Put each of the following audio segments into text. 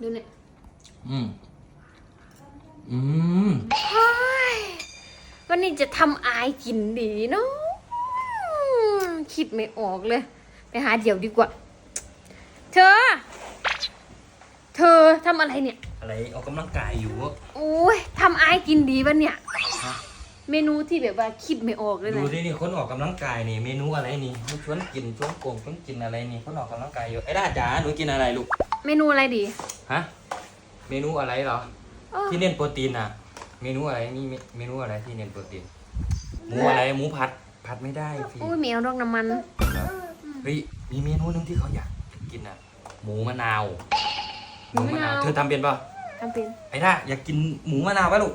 ดูเนี่ยอืมอืมเฮ้ยวันนี้จะทำอายกินดีเนาะคิดไม่ออกเลย ไปหาเดี๋ยวดีกว่า เธอ เธอทำอะไรเนี่ย อะไรออกกำลังกายอยู่โอ้ยทำอายกินดีปะเนี่ยเมนูที่แบบว่าคิดไม่ออกเลยดูนะดินี่คนออกกำลังกายนี่เมนูอะไรนี่ชวนกินชวนโกงชวนกินอะไรนี่คนออกกำลังกายอยู่ไอ้ด้าจ๋าหนูกินอะไรลูก เมนูอะไรดี ฮะ เมนูอะไรเหรอ เออที่เน้นโปรตีนอะ เมนูอะไรนี่เมเมนูอะไรที่เน้นโปรตีน หมูอะไร หมูผัด ผัดไม่ได้พี่อุ้ยเหมียวดอกน้ำมันเฮ้ย มีเมนูหนึงที่เขาอยากกินอะ หมูมะนาว หมูมะนาว เธอทำเป็นป่ะทำเป็นไอ้ด้าอยากกินหมูมะนาวป่ะลูก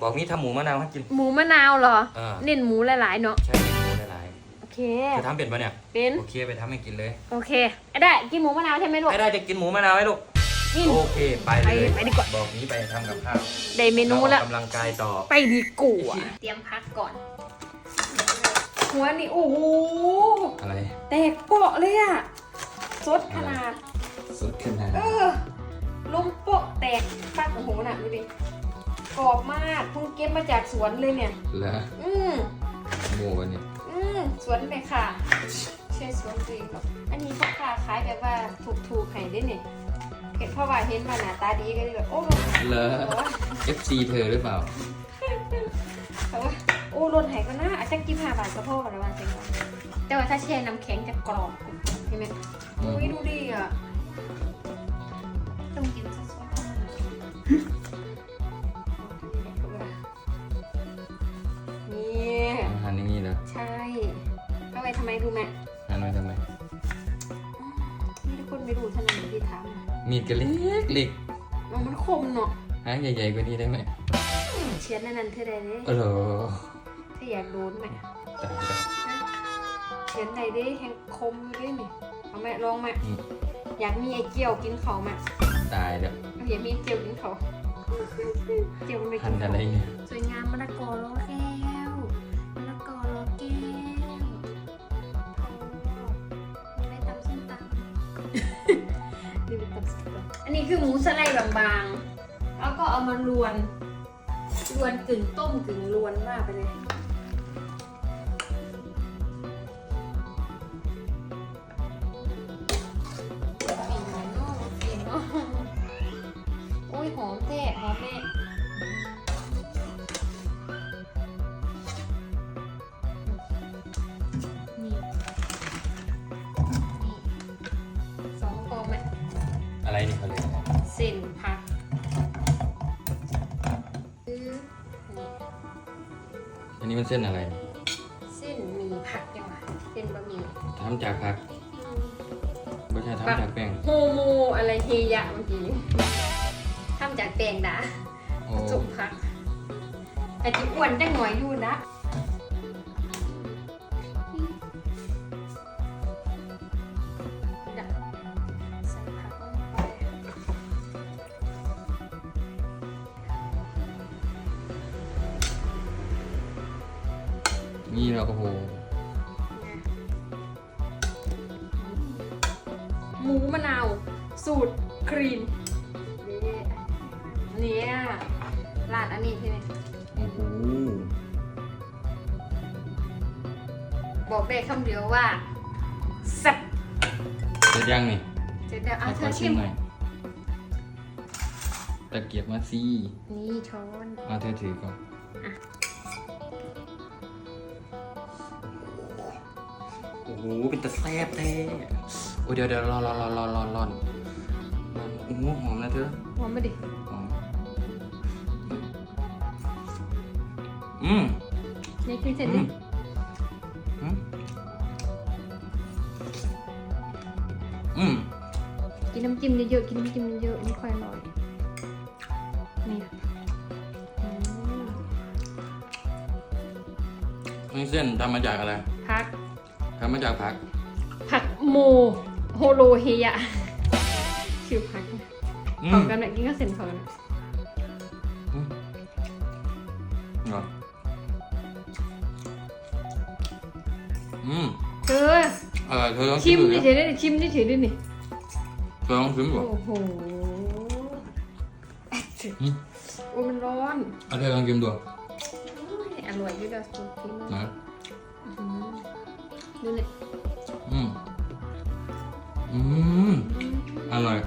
บอกนี่ทำหมูมะนาวให้กิน หมูมะนาวเหรอ เออ เน้นหมูหลายๆเนาะ ใช่หมูหลายโอเค ๆเธอทำเป็นป่ะเนี่ย เป็น โอเคไปทำให้กินเลย โอเคไอ้ได้ กินหมูมะนาวใช่ไหมลูก ไอ้ด้าจะกินหมูมะนาวไหมลูกกิ นโอเค ไปเลยไปไปดีกว่า บอกนี้ไปทำกับข้าวได้เมนูแล้ว ออกกำลังกายต่อ ไปดีกว่าเตรียมพักก่อน หัวนี่โอ้โหอะไรแตกเปาะเลยอะสดขนาดสุดขึ้นนะเออลมโปะแตกปักโอ้โหน่ะดูดิกรอบมากเพิ่งเก็บมาจากสวนเลยเนี่ย แล้วอืมหมูวันนี้อืมสวนเลยค่ะใช่สวนจริงหรอกอันนี้พ่อค้าขายแบบว่าถูกๆให้ได้เนี่ย เห็นพ่อว่าเห็นว่าหน้าตาดีก็เลยแบบโอ้เลอแต่ว่า FC เธอหรือเปล่า แต่ว่าโอ้รถไถก็น่าอาจจะกินห้าบาทก็พอกันแล้ววันเซ็งวันแต่ว่าถ้าแช่น้ำแข็งจะกรอบใช่ไหมอืม อุ้ยดูดิอะต้องกินซะสดๆนี่หันอย่างนี้เหรอใช่เอาไว้ทำไมรู้ไหมหันไว้ทำไม นี่ทุกคนไม่รู้ถนัดที่ทำมีดก็เล็กเล็กมันมันคมเนาะหางใหญ่ๆกว่านี้ได้ไหมเชียนนั่นนั่นเธอได้เลยเออเหรอถ้าอยากโดนไหมตายแล้ว เชียนไหนได้แหงคมอยู่ด้วยนี่เอาไหมลองไหมอืม อยากมีไอ้เจียวกินเขาไหมตายแล้วเอาอยากมีไอ้เจียวกินเขาเจียวมันไม่หักินนอะเขาไรเนี่ยสวยงามมะละกอล้อแก้ นี่เป็นตำส้มตำอันนี้คือหมูสไลด์บางๆ แล้วก็เอามาลวนลวนกึ่งต้มกึ่งลวนว่าไปเลยฟินเนาะฟินเนาะโอ้ยหอมแท้หอมแม่ นี่เขาเรียกอะไรเส้นผักคือนี่อันนี้มันเส้นอะไรเส้นหมีผักยังไงเส้นบะหมี่ทำจากผักไม่ใช่ทำจากแป้งโฮโมอะไรเฮยะเมื่อกี้ทำจากแตงดาโอ้จุกผักอาจจะอ้วนได้หน่อยอยู่นะ นี่เราก็โหหมูมะนาว สูตรครีมนี่เนี่ยราดอันนี้ใช่ไหมโอ้โหบอกได้คำเดียวว่าแซ่บเสร็จยังนี่เสร็จแล้วเอาเธขอชิมหน่อยตะเกียบมาสินี่ช้อนมาเธอถือก่อน โอ้โหเป็นตะแซบแท้โอ้ยเดี๋ยวเดี๋ยวรอรอรอรอรอรอนอนโอ้โหหอมนะเธอหอมมาดิหอมอืมนี่คือเสร็จดิอืมอืมกินน้ำจิ้มเยอะๆกินน้ำจิ้มเยอะๆนี่ค่อยอร่อยนี่นี่เส้นทำมาจากอะไรผัก ทำมาจากผัก ผักโมโฮโลเฮียะคิอผักต่อกันแบบกินก็เซ็นเฟิร์นอืมเธอเออเธอต้องชิมดิเฉยดิชิมดิเฉยดินี่เธอต้องชิมก่อนโอ้โหโอ้มันร้อนอะไรลองกินดูอร่อยที่สุดที่ ดูเลยอืมอืมอร่อย